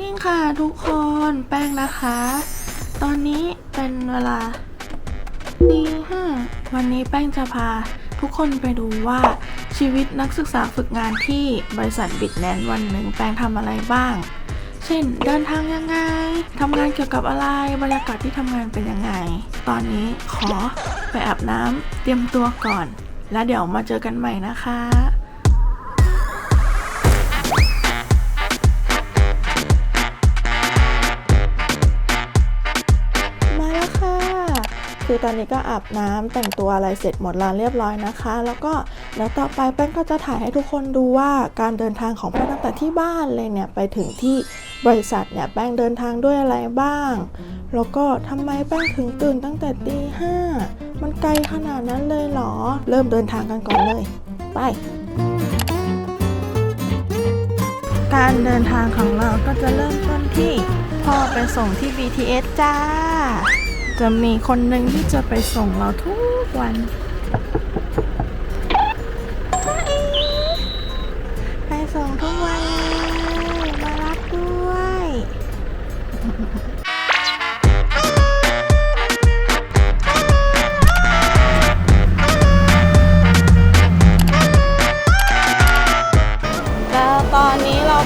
นิ่งค่ะทุกคนแป้งนะคะ ตอนนี้เป็นเวลาตีห้าวันนี้แป้งจะพาทุกคนไปดูว่าชีวิตนักศึกษาฝึกงานที่บริษัทบิดแนนวันหนึ่งแป้งทำอะไรบ้าง เช่น เดินทางยังไงทำงานเกี่ยวกับอะไรบรรยากาศที่ทำงานเป็นยังไง ตอนนี้ขอไปอาบน้ำเตรียมตัวก่อน แล้วเดี๋ยวมาเจอกันใหม่นะคะ คือตอนนี้ก็อาบน้ำแต่งตัวอะไรเสร็จหมดแล้วเรียบร้อยนะคะ แล้วก็เดี๋ยวต่อไปแป้งก็จะถ่ายให้ทุกคนดูว่าการเดินทางของแป้งตั้งแต่ที่บ้านเลยเนี่ยไปถึงที่บริษัทเนี่ยแป้งเดินทางด้วยอะไรบ้าง แล้วก็ทำไมแป้งถึงตื่นตั้งแต่ตีห้ามันไกลขนาดนั้นเลยเหรอ เริ่มเดินทางกันก่อนเลย ไป การเดินทางของเราก็จะเริ่มต้นที่พ่อไปส่งที่ BTS จ้า จะมีคนหนึ่งที่จะไปส่งเราทุกวัน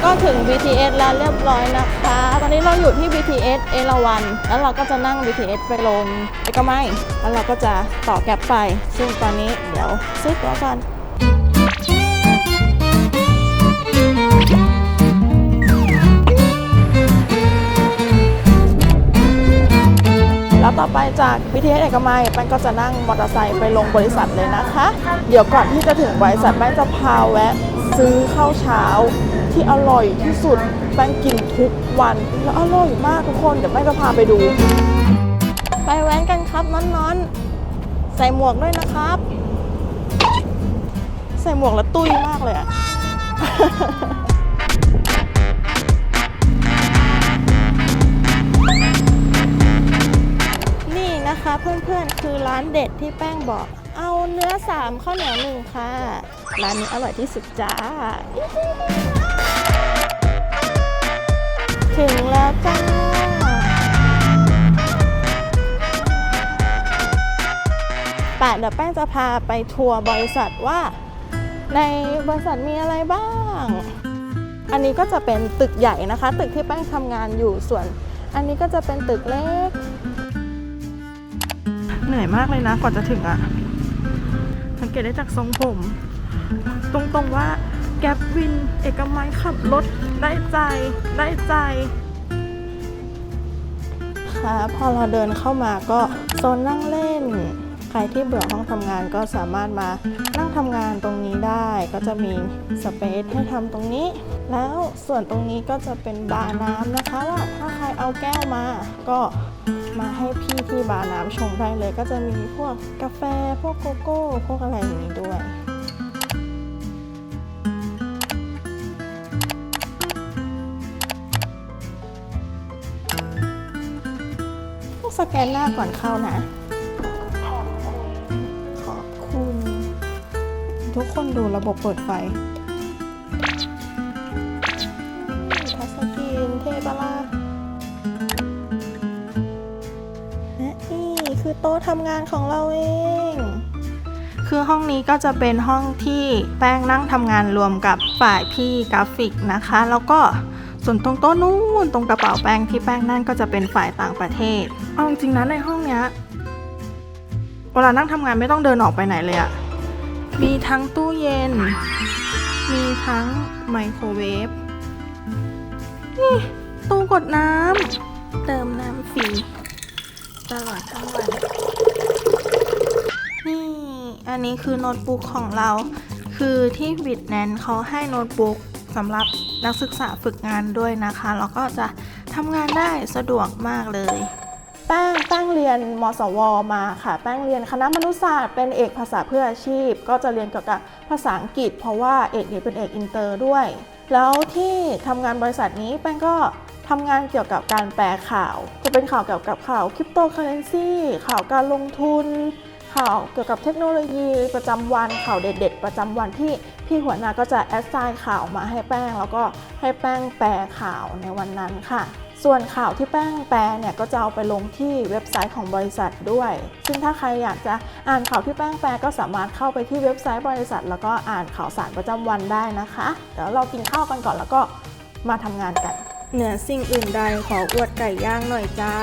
ก็ถึง BTS แล้วเรียบร้อยนะคะ ตอนนี้เราอยู่ที่ BTS เอราวันแล้วเราก็จะนั่ง BTS ไปลงเอกมัยแล้วเราก็จะต่อแกร็บไป ซึ่งตอนนี้เดี๋ยวซื้อตั๋วก่อนแล้วต่อไปจาก BTS เอกมัยแป้งก็จะนั่งมอเตอร์ไซค์ไปลงบริษัทเลยนะคะ เดี๋ยวก่อนที่จะถึงบริษัทแป้งจะพาแวะซื้อข้าวเช้า ที่อร่อยที่สุดแป้งกินทุกวันแล้วอร่อยมากทุกคนเดี๋ยวแป้งจะพาไปดู ไปแว้นกันครับน้อนๆ ใส่หมวกด้วยนะครับ ใส่หมวกแล้วตุ้ยมากเลยอะนี่นะคะเพื่อนๆ คือร้านเด็ดที่แป้งบอก เอาเนื้อสามข้าวเหนียวหนึ่งค่ะ ร้านนี้อร่อยที่สุดจ้า ถึงแล้วจ้า ป่ะเดี๋ยวแป้งจะพาไปทัวร์บริษัทว่า ในบริษัทมีอะไรบ้าง อันนี้ก็จะเป็นตึกใหญ่นะคะ ตึกที่แป้งทำงานอยู่ส่วน อันนี้ก็จะเป็นตึกเล็ก เหนื่อยมากเลยนะกว่าจะถึงอะสังเกตได้จากทรงผม ตรงๆว่า แก๊ปวิน เอกมัยขับรถ ได้ใจ ได้ใจ ค่ะ พอเราเดินเข้ามาก็โซนนั่งเล่น ใครที่เบื่อห้องทำงานก็สามารถมานั่งทำงานตรงนี้ได้ ก็จะมีสเปซให้ทำตรงนี้ แล้วส่วนตรงนี้ก็จะเป็นบาร์น้ำนะคะว่าถ้าใครเอาแก้วมา ก็มาให้พี่ที่บาร์น้ำชงได้เลย ก็จะมีพวกกาแฟ พวกโกโก้ พวกอะไรอย่างนี้ด้วย ต้องสแกนหน้าก่อนเข้านะ ขอบคุณ ทุกคนดูระบบเปิดไฟทัชสกรีนเทปะล่ะและนี่คือโต๊ะทำงานของเราเองคือห้องนี้ก็จะเป็นห้องที่แป้งนั่งทำงานรวมกับฝ่ายพี่กราฟิกนะคะ แล้วก็ ส่วนตรงโต๊ะนู้นตรงกระเป๋าแป้งที่แป้งนั่นก็จะเป็นฝ่ายต่างประเทศเอาจริงนะในห้องเนี้ยเวลานั่งทำงานไม่ต้องเดินออกไปไหนเลยอะมีทั้งตู้เย็น มีทั้งไมโครเวฟนี่ตู้กดน้ำเติมน้ำฟรีตลอดทั้งวัน นี่ อันนี้คือโน้ตบุ๊กของเรา คือที่บิดแนนเขาให้โน้ตบุ๊ก สำหรับนักศึกษาฝึกงานด้วยนะคะ แล้วก็จะทำงานได้สะดวกมากเลย แป้งแป้งเรียนมสว มาค่ะ แป้งเรียนคณะมนุษยศาสตร์เป็นเอกภาษาเพื่ออาชีพ ก็จะเรียนเกี่ยวกับภาษาอังกฤษ เพราะว่าเอกนี้เป็นเอกอินเตอร์ด้วย แล้วที่ทำงานบริษัทนี้แป้งก็ทำงานเกี่ยวกับการแปลข่าว จะเป็นข่าวเกี่ยวกับข่าวคริปโตเคอเรนซีข่าวการลงทุนข่าวเกี่ยวกับเทคโนโลยีประจำวันข่าวเด็ด ๆ ประจำวันที่ พี่หัวหน้าก็จะแอดไซน์ข่าวมาให้แป้ง แล้วก็ให้แป้งแปลข่าวในวันนั้นค่ะ ส่วนข่าวที่แป้งแปลเนี่ยก็จะเอาไปลงที่เว็บไซต์ของบริษัทด้วย ซึ่งถ้าใครอยากจะอ่านข่าวที่แป้งแปลก็สามารถเข้าไปที่เว็บไซต์บริษัท แล้วก็อ่านข่าวสารประจำวันได้นะคะเดี๋ยวเรากินข้าวกันก่อนแล้วก็มาทำงานกันเหนือสิ่งอื่นใดขออวดไก่ย่างหน่อยจ้า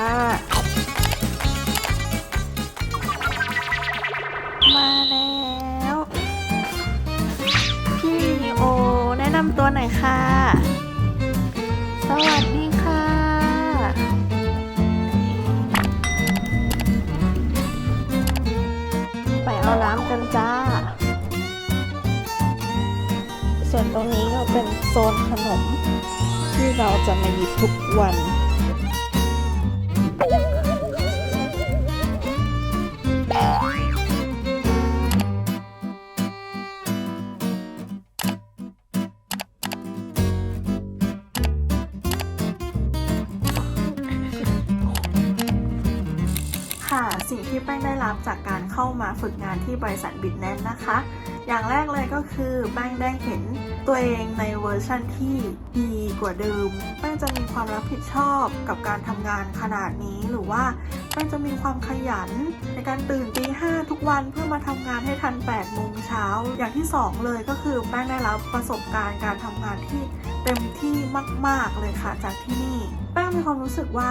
ส่วนตรงนี้ก็เป็นโซนขนม ที่เราจะมาหยิบทุกวัน ค่ะ สิ่งที่แป้งได้รับจากการเข้ามาฝึกงานที่บริษัทบิ t แนนนะคะ อย่างแรกเลยก็คือแป้งได้เห็นตัวเองในเวอร์ชั่นที่ดีกว่าเดิมแป้งจะมีความรับผิดชอบกับการทำงานขนาดนี้หรือว่าแป้งจะมีความขยัน ในการตื่นตีห้าทุกวันเพื่อมาทำงานให้ทัน8โมงเช้า อย่างที่สองเลยก็คือแป้งได้รับประสบการณ์การทำงานที่เต็มที่มาก ๆเลยค่ะจากที่นี่ แป้งมีความรู้สึกว่า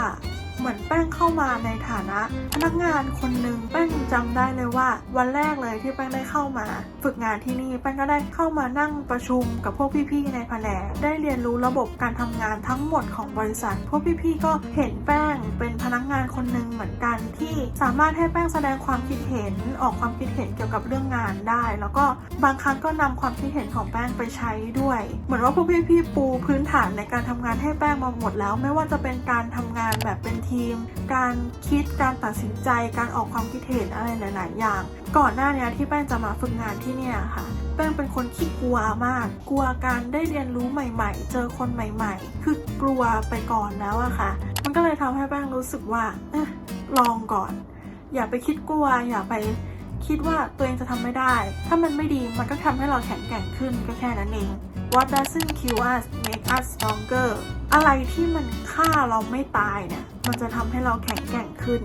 เหมือนแป้งเข้ามาในฐานะ พนักงานคนหนึ่งแป้งจำได้เลยว่า วันแรกเลยที่แป้งได้เข้ามา ฝึกงานที่นี่แป้งก็ได้เข้ามานั่งประชุมกับพวกพี่ๆในแผนกได้เรียนรู้ระบบการทำงานทั้งหมดของบริษัท พวกพี่ๆก็เห็นแป้งเป็นพนักงานคนหนึ่งเหมือนกันที่สามารถให้แป้งแสดงความคิดเห็นออกความคิดเห็นเกี่ยวกับเรื่องงานได้ แล้วก็บางครั้งก็นำความคิดเห็นของแป้งไปใช้ด้วย เหมือนว่าพวกพี่ๆปูพื้นฐานในการทำงานให้แป้งมาหมดแล้ว ไม่ว่าจะเป็นการทำงานแบบเป็นทีม การคิดการตัดสินใจการออกความคิดเห็นอะไรหลาย ๆ อย่าง ก่อนหน้าเนี้ยที่แป้งจะมาฝึกงานที่เนี่ยค่ะแป้งเป็นคนขี้กลัวมาก กลัวการได้เรียนรู้ใหม่ ๆ เจอคนใหม่ ๆ คือกลัวไปก่อนแล้วอะค่ะ มันก็เลยทำให้แป้งรู้สึกว่าอลองก่อน อย่าไปคิดกลัว อย่าไปคิดว่าตัวเองจะทำไม่ได้ ถ้ามันไม่ดีมันก็ทำให้เราแข็งแกร่งขึ้นก็แค่นั้นเอง What doesn't kill us us stronger อะไรที่มันฆ่าเราไม่ตายเนี่ย มันจะทำให้เราแข็งแกร่งขึ้น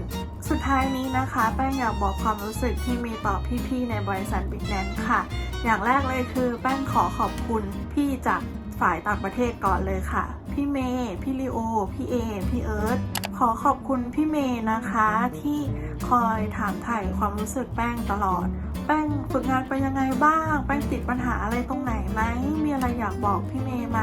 สุดท้ายนี้นะคะแป้งอยากบอกความรู้สึกที่มีต่อพี่ๆในบริษัทบิ๊กแนนค่ะ อย่างแรกเลยคือแป้งขอขอบคุณพี่จากฝ่ายต่างประเทศก่อนเลยค่ะ พี่เมย์พี่ลิโอ พี่เอ พี่เอิร์ธขอขอบคุณพี่เมย์นะคะ ที่คอยถามถ่ายความรู้สึกแป้งตลอด แป้งฝึกงานไปยังไงบ้าง แป้งติดปัญหาอะไรตรงไหนไหม มีอะไรอยากบอกพี่เมย์ไหม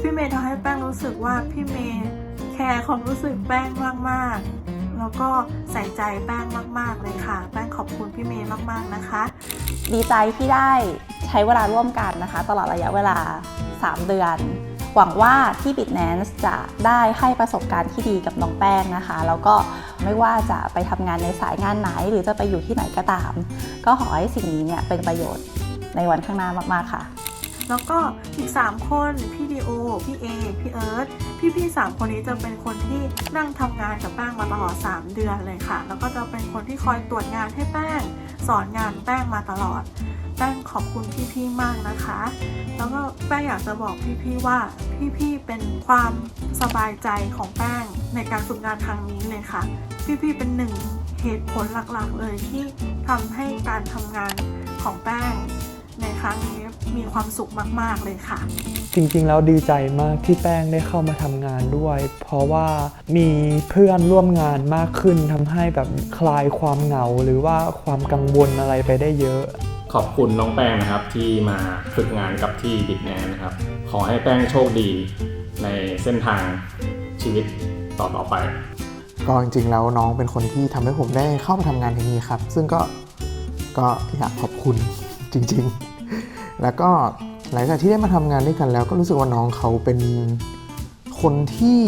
พี่เมย์ทำให้แป้งรู้สึกว่าพี่เมย์แคร์ความรู้สึกแป้งมากๆ แล้วก็ใส่ใจแป้งมาก ๆ เลยค่ะ แป้งขอบคุณพี่เมย์มากๆนะคะ ดีใจที่ได้ใช้เวลาร่วมกันนะคะ ตลอดระยะเวลา 3 เดือน หวังว่าที่ b i t n a n c e จะได้ให้ประสบการณ์ที่ดีกับน้องแป้งนะคะ แล้วก็ไม่ว่าจะไปทำงานในสายงานไหน หรือจะไปอยู่ที่ไหนก็ตาม ก็ขอให้สิ่งนี้เนี่ยเป็นประโยชน์ในวันข้างหน้ามากๆค่ะ แล้วก็อีก 3 คน พี่ดีโอ พี่เอ พี่เอิร์ธพี่ๆ3คนนี้จะเป็นคนที่นั่งทำงานกับแป้งมาตลอด 3 เดือนเลยค่ะ แล้วก็จะเป็นคนที่คอยตรวจงานให้แป้ง สอนงานแป้งมาตลอด แป้งขอบคุณพี่ๆมากนะคะ แล้วก็แป้งอยากจะบอกพี่ๆว่าพี่ๆเป็นความสบายใจของแป้งในการฝึกงานครั้งนี้เลยค่ะ พี่ๆเป็นหนึ่งเหตุผลหลักๆเลยที่ทำให้การทำงานของแป้งในครั้งนี้มีความสุขมาก ๆ เลยค่ะ จริงๆ แล้วดีใจมากที่แป้งได้เข้ามาทำงานด้วย เพราะว่ามีเพื่อนร่วมงานมากขึ้นทำให้แบบคลายความเหงา หรือว่าความกังวลอะไรไปได้เยอะ ขอบคุณน้องแป้งนะครับที่มาฝึกงานกับที่บิดแนนนะครับ ขอให้แป้งโชคดีในเส้นทางชีวิตต่อตอๆไป ก็จริงๆแล้วน้องเป็นคนที่ทำให้ผมได้เข้ามาทำงานที่นี่ครับ ซึ่งก็ก็อยากขอบคุณจริงๆ แล้วก็หลังจากที่ได้มาทำงานด้วยกันแล้ว ก็รู้สึกว่าน้องเขาเป็นคนที่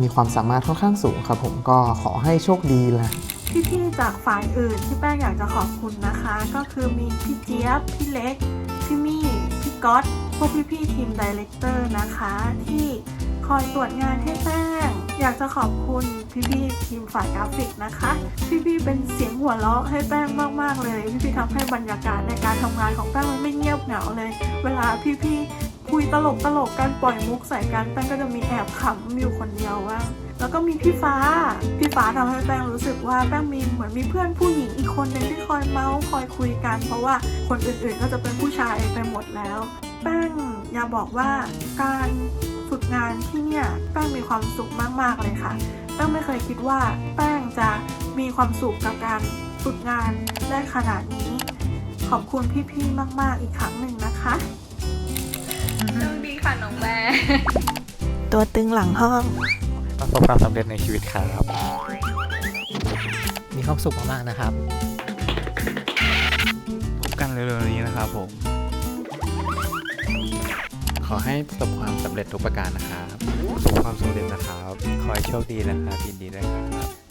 มีความสามารถค่อนข้างสูงครับ ผมก็ขอให้โชคดีแหละ พี่ๆจากฝ่ายอื่นที่แป้งอยากจะขอบคุณนะคะ ก็คือมีพี่เจี๊ยบ พี่เล็ก พี่มี่พี่ก๊อตพวกพี่ๆทีมดีเลกเตอร์นะคะ ที่คอยตรวจงานให้แป้งอยากจะขอบคุณพี่ๆทีมฝ่ายกราฟิกนะคะ พี่ๆเป็นเสียงหัวเราะให้แป้งมากๆเลย พี่ๆทำให้บรรยากาศในการทำงานของแป้งมันไม่เงียบเหงาเลย เวลาพี่ๆ คุยตลกตลกกันปล่อยมุกใส่กันแป้งก็จะมีแอบขำอยู่คนเดียวว่างแล้วก็มีพี่ฟ้า พี่ฟ้าทำให้แป้งรู้สึกว่าแป้งมีเหมือนมีเพื่อนผู้หญิงอีกคนหนึ่งที่คอยเมาส์คอยคุยกัน เพราะว่าคนอื่นๆก็จะเป็นผู้ชายไปหมดแล้ว แป้งอยากบอกว่าการฝึกงานที่เนี่ยแป้งมีความสุขมากๆเลยค่ะแป้งไม่เคยคิดว่าแป้งจะมีความสุขกับการฝึกงานได้ขนาดนี้ ขอบคุณพี่ๆมาก ๆอีกครั้งหนึ่งนะคะ โชคดีค่ะน้องแบร์ตัวตึงหลังห้อง ประสบความสำเร็จในชีวิตครับ มีความสุขมากๆนะครับ พบกันเร็วๆนี้นะครับผม ขอให้ประสบความสำเร็จทุกประการนะครับ ประสบความสำเร็จนะครับ ขอให้โชคดีนะครับยินดีด้วยครับ